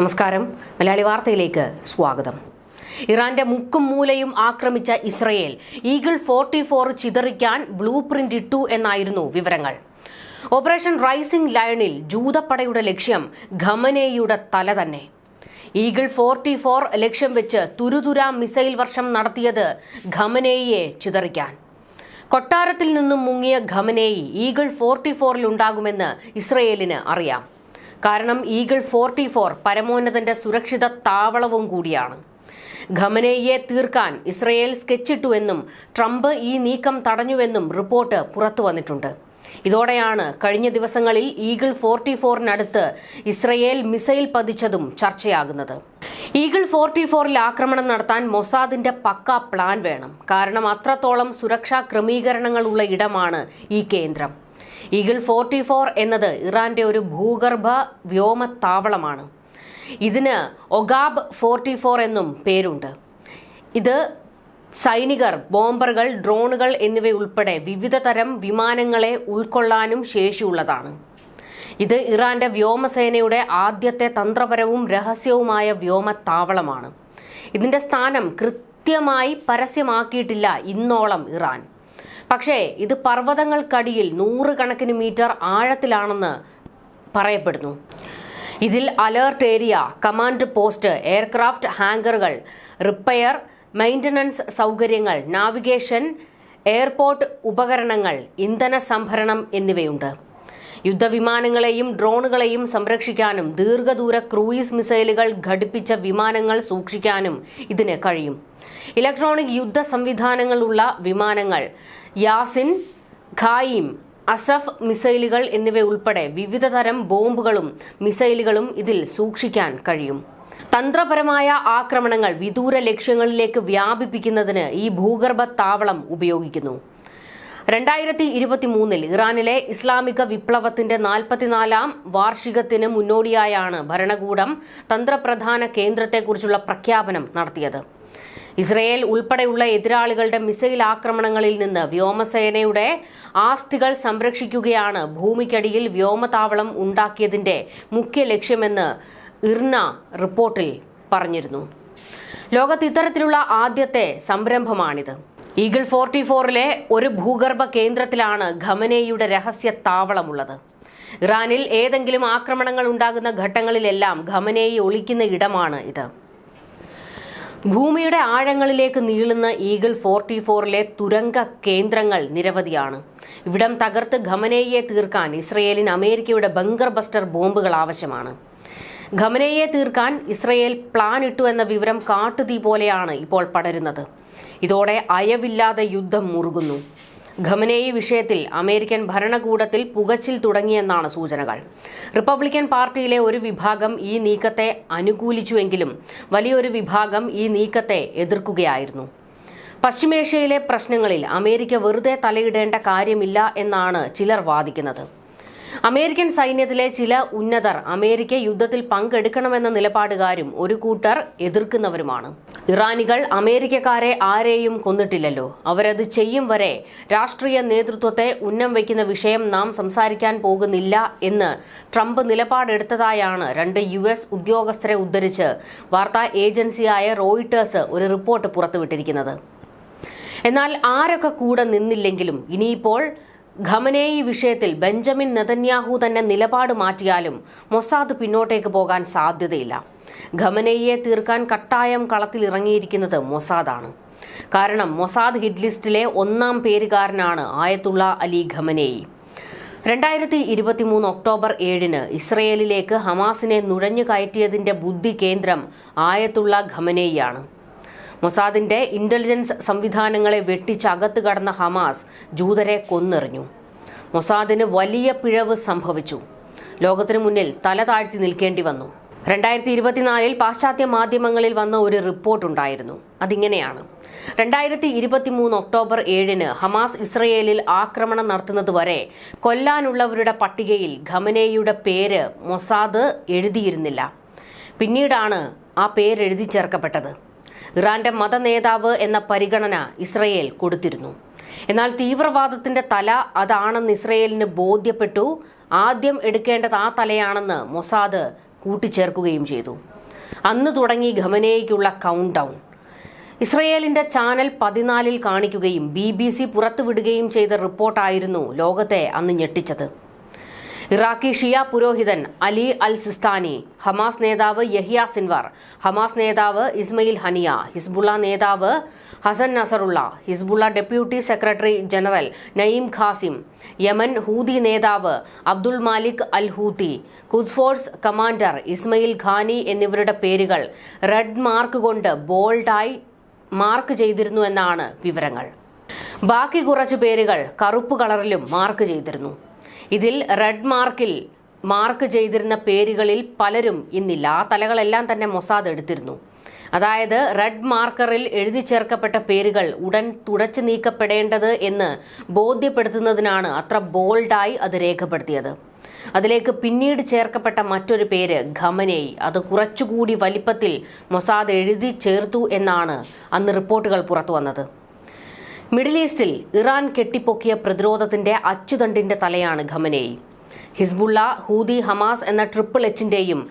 നമസ്കാരം. മലയാളി വാർത്തയിലേക്ക് സ്വാഗതം. ഇറാന്റെ മുക്കും മൂലയും ആക്രമിച്ച ഇസ്രയേൽ ഈഗിൾ ഫോർട്ടി ഫോർ ചിതറിക്കാൻ ബ്ലൂ പ്രിന്റ് ഇട്ടു എന്നായിരുന്നു വിവരങ്ങൾ. ഓപ്പറേഷൻ റൈസിംഗ് ലയണിൽ ജൂതപ്പടയുടെ ലക്ഷ്യം ഖമനേയുടെ തല തന്നെ. ഈഗിൾ ഫോർട്ടി ഫോർ ലക്ഷ്യം വെച്ച് തുരുതുര മിസൈൽ വർഷം നടത്തിയത് ഖമനേയെ ചിതറിക്കാൻ. കൊട്ടാരത്തിൽ നിന്നും മുങ്ങിയ ഖമനേയി ഈഗിൾ ഫോർട്ടി ഫോറിൽ ഉണ്ടാകുമെന്ന് ഇസ്രയേലിന് അറിയാം. കാരണം ഈഗിൾ ഫോർട്ടി ഫോർ പരമോന്നതന്റെ സുരക്ഷിത താവളവും കൂടിയാണ്. ഖമനേയെ തീർക്കാൻ ഇസ്രയേൽ സ്കെച്ചിട്ടുവെന്നും ട്രംപ് ഈ നീക്കം തടഞ്ഞുവെന്നും റിപ്പോർട്ട് പുറത്തു വന്നിട്ടുണ്ട്. ഇതോടെയാണ് കഴിഞ്ഞ ദിവസങ്ങളിൽ ഈഗിൾ ഫോർട്ടി ഫോറിനടുത്ത് ഇസ്രയേൽ മിസൈൽ പതിച്ചതും ചർച്ചയാകുന്നത്. ഈഗിൾ ഫോർട്ടി ഫോറിൽ ആക്രമണം നടത്താൻ മൊസാദിന്റെ പക്ക പ്ലാൻ വേണം. കാരണം അത്രത്തോളം സുരക്ഷാ ക്രമീകരണങ്ങളുള്ള ഇടമാണ് ഈ കേന്ദ്രം. ഈഗിൾ ഫോർട്ടി ഫോർ എന്നത് ഇറാന്റെ ഒരു ഭൂഗർഭ വ്യോമ താവളമാണ് ഇതിന് ഒഗാബ് ഫോർട്ടി ഫോർ എന്നും പേരുണ്ട്. ഇത് സൈനികർ ബോംബറുകൾ ഡ്രോണുകൾ എന്നിവയുൾപ്പെടെ വിവിധ തരം വിമാനങ്ങളെ ഉൾക്കൊള്ളാനും ശേഷിയുള്ളതാണ്. ഇത് ഇറാന്റെ വ്യോമസേനയുടെ ആദ്യത്തെ തന്ത്രപരവും രഹസ്യവുമായ വ്യോമ താവളമാണ് ഇതിന്റെ സ്ഥാനം കൃത്യമായി പരസ്യമാക്കിയിട്ടില്ല ഇന്നോളം ഇറാൻ. പക്ഷേ ഇത് പർവതങ്ങൾക്കടിയിൽ നൂറുകണക്കിന് മീറ്റർ ആഴത്തിലാണെന്ന് പറയപ്പെടുന്നു. ഇതിൽ alert area command post aircraft ഹാങ്കറുകൾ repair maintenance സൗകര്യങ്ങൾ നാവിഗേഷൻ എയർപോർട്ട് ഉപകരണങ്ങൾ ഇന്ധന സംഭരണം എന്നിവയുണ്ട്. യുദ്ധവിമാനങ്ങളെയും ഡ്രോണുകളെയും സംരക്ഷിക്കാനും ദീർഘദൂര ക്രൂയിസ് മിസൈലുകൾ ഘടിപ്പിച്ച വിമാനങ്ങൾ സൂക്ഷിക്കാനും ഇതിന് കഴിയും. ഇലക്ട്രോണിക് യുദ്ധ സംവിധാനങ്ങളുള്ള വിമാനങ്ങൾ യാസിൻ ഖായിം അസഫ് മിസൈലുകൾ എന്നിവയുൾപ്പെടെ വിവിധ തരം ബോംബുകളും മിസൈലുകളും ഇതിൽ സൂക്ഷിക്കാൻ കഴിയും. തന്ത്രപരമായ ആക്രമണങ്ങൾ വിദൂര ലക്ഷ്യങ്ങളിലേക്ക് വ്യാപിപ്പിക്കുന്നതിന് ഈ ഭൂഗർഭ താവളം ഉപയോഗിക്കുന്നു. രണ്ടായിരത്തി ഇരുപത്തി മൂന്നിൽ ഇറാനിലെ ഇസ്ലാമിക വിപ്ലവത്തിന്റെ നാൽപ്പത്തിനാലാം വാർഷികത്തിന് മുന്നോടിയായാണ് ഭരണകൂടം തന്ത്രപ്രധാന കേന്ദ്രത്തെക്കുറിച്ചുള്ള പ്രഖ്യാപനം നടത്തിയത്. ഇസ്രയേൽ ഉൾപ്പെടെയുള്ള എതിരാളികളുടെ മിസൈൽ ആക്രമണങ്ങളിൽ നിന്ന് വ്യോമസേനയുടെ ആസ്തികൾ സംരക്ഷിക്കുകയാണ് ഭൂമിക്കടിയിൽ വ്യോമതാവളം ഉണ്ടാക്കിയതിന്റെ മുഖ്യ ലക്ഷ്യമെന്ന് ഇർന റിപ്പോർട്ടിൽ പറഞ്ഞിരുന്നു. ലോകത്ത് ഇത്തരത്തിലുള്ള ആദ്യത്തെ സംരംഭമാണിത്. ഈഗിൾ ഫോർട്ടി ഫോറിലെ ഒരു ഭൂഗർഭ കേന്ദ്രത്തിലാണ് ഖമനേയുടെ രഹസ്യ താവളമുള്ളത്. ഇറാനിൽ ഏതെങ്കിലും ആക്രമണങ്ങൾ ഉണ്ടാകുന്ന ഘട്ടങ്ങളിലെല്ലാം ഖമനേയി ഒളിക്കുന്ന ഇടമാണ് ഇത്. ഭൂമിയുടെ ആഴങ്ങളിലേക്ക് നീളുന്ന ഈഗിൾ ഫോർട്ടി ഫോറിലെ തുരങ്ക കേന്ദ്രങ്ങൾ നിരവധിയാണ്. ഇവിടം തകർത്ത് ഖമനേയെ തീർക്കാൻ ഇസ്രയേലിന് അമേരിക്കയുടെ ബങ്കർ ബസ്റ്റർ ബോംബുകൾ ആവശ്യമാണ്. ഖമനയെ തീർക്കാൻ ഇസ്രയേൽ പ്ലാൻ ഇട്ടു എന്ന വിവരം കാട്ടുതീ പോലെയാണ് ഇപ്പോൾ പടരുന്നത്. ഇതോടെ അയവില്ലാതെ യുദ്ധം മുറുകുന്നു. ഖമനേയി വിഷയത്തിൽ അമേരിക്കൻ ഭരണകൂടത്തിൽ പുകച്ചിൽ തുടങ്ങിയെന്നാണ് സൂചനകൾ. റിപ്പബ്ലിക്കൻ പാർട്ടിയിലെ ഒരു വിഭാഗം ഈ നീക്കത്തെ അനുകൂലിച്ചുവെങ്കിലും വലിയൊരു വിഭാഗം ഈ നീക്കത്തെ എതിർക്കുകയായിരുന്നു. പശ്ചിമേഷ്യയിലെ പ്രശ്നങ്ങളിൽ അമേരിക്ക വെറുതെ തലയിടേണ്ട കാര്യമില്ല എന്നാണ് ചിലർ വാദിക്കുന്നത്. അമേരിക്കൻ സൈന്യത്തിലെ ചില ഉന്നതർ അമേരിക്ക യുദ്ധത്തിൽ പങ്കെടുക്കണമെന്ന നിലപാടുകാരും ഒരു കൂട്ടർ എതിർക്കുന്നവരുമാണ്. ഇറാനികൾ അമേരിക്കക്കാരെ ആരെയും കൊന്നിട്ടില്ലല്ലോ. അവരത് ചെയ്യും വരെ രാഷ്ട്രീയ നേതൃത്വത്തെ ഉന്നം വയ്ക്കുന്ന വിഷയം നാം സംസാരിക്കാൻ പോകുന്നില്ല എന്ന് ട്രംപ് നിലപാടെടുത്തതായാണ് രണ്ട് യു എസ് ഉദ്യോഗസ്ഥരെ ഉദ്ധരിച്ച് വാർത്താ ഏജൻസിയായ റോയിട്ടേഴ്സ് ഒരു റിപ്പോർട്ട് പുറത്തുവിട്ടിരിക്കുന്നത്. എന്നാൽ ആരൊക്കെ കൂടെ നിന്നില്ലെങ്കിലും ഇനിയിപ്പോൾ ഖമനേയി വിഷയത്തിൽ ബെഞ്ചമിൻ നെതന്യാഹു തന്നെ നിലപാട് മാറ്റിയാലും മൊസാദ് പിന്നോട്ടേക്ക് പോകാൻ സാധ്യതയില്ല. ഖമനേയെ തീർക്കാൻ കട്ടായം കളത്തിലിറങ്ങിയിരിക്കുന്നത് മൊസാദാണ്. കാരണം മൊസാദ് ഹിറ്റ് ലിസ്റ്റിലെ ഒന്നാം പേരുകാരനാണ് ആയത്തുള്ള അലി ഖമനേയി. രണ്ടായിരത്തി ഇരുപത്തിമൂന്ന് ഒക്ടോബർ ഏഴിന് ഇസ്രയേലിലേക്ക് ഹമാസിനെ നുഴഞ്ഞു കയറ്റിയതിന്റെ ബുദ്ധി കേന്ദ്രം ആയത്തുള്ള ഖമനേയാണ് മൊസാദിന്റെ ഇന്റലിജൻസ് സംവിധാനങ്ങളെ വെട്ടിച്ചകത്ത് കടന്ന ഹമാസ് ജൂതരെ കൊന്നെറിഞ്ഞു. മൊസാദിന് വലിയ പിഴവ് സംഭവിച്ചു. ലോകത്തിനു മുന്നിൽ തല താഴ്ത്തി നിൽക്കേണ്ടി വന്നു. രണ്ടായിരത്തി ഇരുപത്തിനാലിൽ പാശ്ചാത്യ മാധ്യമങ്ങളിൽ വന്ന ഒരു റിപ്പോർട്ട് ഉണ്ടായിരുന്നു. അതിങ്ങനെയാണ്. രണ്ടായിരത്തി ഇരുപത്തിമൂന്ന് ഒക്ടോബർ ഏഴിന് ഹമാസ് ഇസ്രയേലിൽ ആക്രമണം നടത്തുന്നതുവരെ കൊല്ലാനുള്ളവരുടെ പട്ടികയിൽ ഖമനേയുടെ പേര് മൊസാദ് എഴുതിയിരുന്നില്ല. പിന്നീടാണ് ആ പേരെഴുതി ചേർക്കപ്പെട്ടത്. ഇറാന്റെ മതനേതാവ് എന്ന പരിഗണന ഇസ്രയേൽ കൊടുത്തിരുന്നു. എന്നാൽ തീവ്രവാദത്തിന്റെ തല അതാണെന്ന് ഇസ്രയേലിന് ബോധ്യപ്പെട്ടു. ആദ്യം എടുക്കേണ്ടത് ആ തലയാണെന്ന് മൊസാദ് കൂട്ടിച്ചേർക്കുകയും ചെയ്തു. അന്ന് തുടങ്ങി ഖമനേയ്ക്കുള്ള കൗണ്ട് ഡൗൺ ഇസ്രയേലിന്റെ ചാനൽ പതിനാലിൽ കാണിക്കുകയും ബി ബി സി പുറത്തുവിടുകയും ചെയ്ത റിപ്പോർട്ടായിരുന്നു ലോകത്തെ അന്ന് ഞെട്ടിച്ചത്. ഇറാഖി ഷിയ പുരോഹിതൻ അലി അൽ സിസ്താനി ഹമാസ് നേതാവ് യഹിയ സിൻവാർ ഹമാസ് നേതാവ് ഇസ്മയിൽ ഹനിയ ഹിസ്ബുള്ള നേതാവ് Hassan Nasrallah Hezbollah deputy secretary general Naim Qassem Yemen Houthi നേതാവ് Abdul Malik al Houthi Quds Force commander Ismail Qaani എന്നിവരുടെ പേരുകൾ റെഡ് മാർക്ക് കൊണ്ട് ബോൾഡായി മാർക്ക് ചെയ്തിരുന്നു എന്നാണ് വിവരങ്ങൾ. ബാക്കി കുറച്ച് പേരുകൾ കറുപ്പ് കളറിലും മാർക്ക് ചെയ്തിരുന്നു. ഇതിൽ റെഡ് മാർക്കിൽ മാർക്ക് ചെയ്തിരുന്ന പേരുകളിൽ പലരും ഇന്നില്ല. ആ തലകളെല്ലാം തന്നെ മൊസാദ് എടുത്തിരുന്നു. അതായത് റെഡ് മാർക്കറിൽ എഴുതി ചേർക്കപ്പെട്ട പേരുകൾ ഉടൻ തുടച്ചു നീക്കപ്പെടേണ്ടത് എന്ന് ബോധ്യപ്പെടുത്തുന്നതിനാണ് അത്ര ബോൾഡായി അത് രേഖപ്പെടുത്തിയത്. അതിലേക്ക് പിന്നീട് ചേർക്കപ്പെട്ട മറ്റൊരു പേര് ഖമനേയ്. അത് കുറച്ചുകൂടി വലിപ്പത്തിൽ മൊസാദ് എഴുതി ചേർത്തു എന്നാണ് അന്ന് റിപ്പോർട്ടുകൾ പുറത്തു വന്നത് മിഡിൽ ഈസ്റ്റിൽ ഇറാൻ കെട്ടിപ്പൊക്കിയ പ്രതിരോധത്തിന്റെ അച്ചുതണ്ടിന്റെ തലയാണ് ഖമനേയി. ഹിസ്ബുള്ള ഹൂദി ഹമാസ് എന്ന ട്രിപ്പിൾ എച്ചിന്റെയും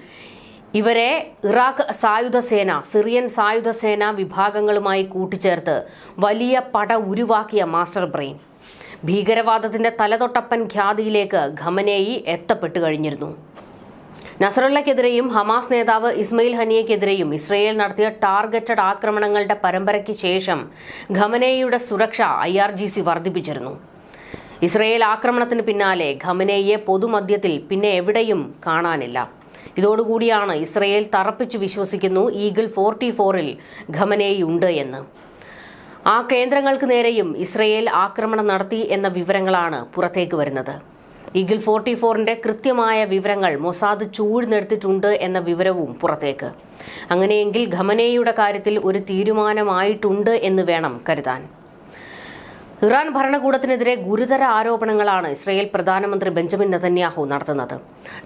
ഇവരെ ഇറാഖ് സായുധ സേന സിറിയൻ സായുധ സേന വിഭാഗങ്ങളുമായി കൂട്ടിച്ചേർത്ത് വലിയ പട ഉരുവാക്കിയ മാസ്റ്റർ ബ്രെയിൻ. ഭീകരവാദത്തിന്റെ തലതൊട്ടപ്പൻ ഖ്യാതിയിലേക്ക് ഖമനേയി എത്തപ്പെട്ടു കഴിഞ്ഞിരുന്നു. നസറുള്ളക്കെതിരെയും ഹമാസ് നേതാവ് ഇസ്മയിൽ ഹനിയക്കെതിരെയും ഇസ്രയേൽ നടത്തിയ ടാർഗറ്റഡ് ആക്രമണങ്ങളുടെ പരമ്പരയ്ക്ക് ശേഷം ഖമനേയുടെ സുരക്ഷ ഐ ആർ ജി സി വർദ്ധിപ്പിച്ചിരുന്നു. ഇസ്രയേൽ ആക്രമണത്തിന് പിന്നാലെ ഖമനേയെ പൊതുമധ്യത്തിൽ പിന്നെ എവിടെയും കാണാനില്ല. ഇതോടുകൂടിയാണ് ഇസ്രയേൽ തറപ്പിച്ചു വിശ്വസിക്കുന്നു ഈഗിൾ ഫോർട്ടി ഫോറിൽ ഖമനേയുണ്ട് എന്ന്. ആ കേന്ദ്രങ്ങൾക്ക് നേരെയും ഇസ്രയേൽ ആക്രമണം നടത്തി എന്ന വിവരങ്ങളാണ് പുറത്തേക്ക് വരുന്നത്. ഈഗിൾ ഫോർട്ടി ഫോറിന്റെ കൃത്യമായ വിവരങ്ങൾ മൊസാദ് ചൂഴ്ന്നെടുത്തിട്ടുണ്ട് എന്ന വിവരവും പുറത്തേക്ക്. അങ്ങനെയെങ്കിൽ ഖമനേയുടെ കാര്യത്തിൽ ഒരു തീരുമാനമായിട്ടുണ്ട് എന്ന് വേണം കരുതാൻ. ഇറാൻ ഭരണകൂടത്തിനെതിരെ ഗുരുതര ആരോപണങ്ങളാണ് ഇസ്രയേൽ പ്രധാനമന്ത്രി ബെഞ്ചമിൻ നെതന്യാഹു നടത്തുന്നത്.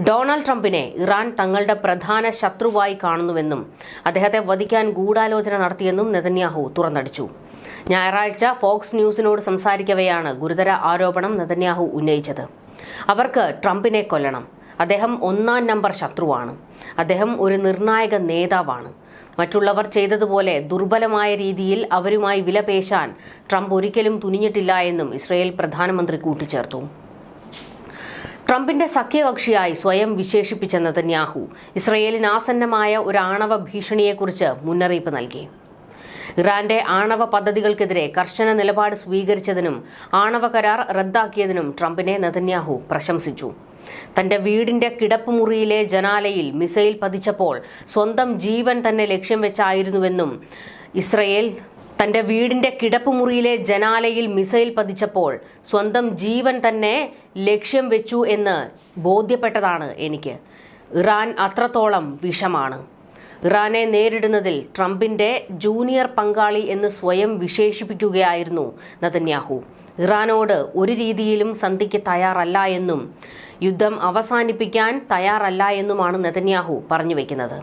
ഡൊണാൾഡ് ട്രംപിനെ ഇറാൻ തങ്ങളുടെ പ്രധാന ശത്രുവായി കാണുന്നുവെന്നും അദ്ദേഹത്തെ വധിക്കാൻ ഗൂഢാലോചന നടത്തിയെന്നും നെതന്യാഹു തുറന്നടിച്ചു. ഞായറാഴ്ച ഫോക്സ് ന്യൂസിനോട് സംസാരിക്കവെയാണ് ഗുരുതര ആരോപണം നെതന്യാഹു ഉന്നയിച്ചത്. അവർക്ക് ട്രംപിനെ കൊല്ലണം. അദ്ദേഹം ഒന്നാം നമ്പർ ശത്രുവാണ്. അദ്ദേഹം ഒരു നിർണായക നേതാവാണ്. മറ്റുള്ളവർ ചെയ്തതുപോലെ ദുർബലമായ രീതിയിൽ അവരുമായി വിലപേശാൻ ട്രംപ് ഒരിക്കലും തുനിഞ്ഞിട്ടില്ല എന്നും ഇസ്രയേൽ പ്രധാനമന്ത്രി കൂട്ടിച്ചേർത്തു. ട്രംപിന്റെ സഖ്യകക്ഷിയായി സ്വയം വിശേഷിപ്പിച്ച നെതന്യാഹു ഇസ്രയേലിന് ആസന്നമായ ഒരു ആണവ ഭീഷണിയെക്കുറിച്ച് മുന്നറിയിപ്പ് നൽകി. ഇറാന്റെ ആണവ പദ്ധതികൾക്കെതിരെ കർശന നിലപാട് സ്വീകരിച്ചതിനും ആണവ കരാർ റദ്ദാക്കിയതിനും ട്രംപിനെ നെതന്യാഹു പ്രശംസിച്ചു. തന്റെ വീടിന്റെ കിടപ്പ് മുറിയിലെ ജനാലയിൽ മിസൈൽ പതിച്ചപ്പോൾ സ്വന്തം ജീവൻ തന്നെ ലക്ഷ്യം വെച്ചായിരുന്നുവെന്നും ഇസ്രയേൽ തന്റെ വീടിന്റെ കിടപ്പ് മുറിയിലെ ജനാലയിൽ മിസൈൽ പതിച്ചപ്പോൾ സ്വന്തം ജീവൻ തന്നെ ലക്ഷ്യം വെച്ചു എന്ന് ബോധ്യപ്പെട്ടതാണ് എനിക്ക്. ഇറാൻ അത്രത്തോളം വിഷമാണ്. ഇറാനെ നേരിടുന്നതിൽ ട്രംപിന്റെ ജൂനിയർ പങ്കാളി എന്ന് സ്വയം വിശേഷിപ്പിക്കുകയായിരുന്നു നതന്യാഹു. ഇറാനോട് ഒരു രീതിയിലും സന്ധിക്ക് തയ്യാറല്ല എന്നും യുദ്ധം അവസാനിപ്പിക്കാൻ തയ്യാറല്ല എന്നുമാണ് നെതന്യാഹു പറഞ്ഞു വെക്കുന്നത്.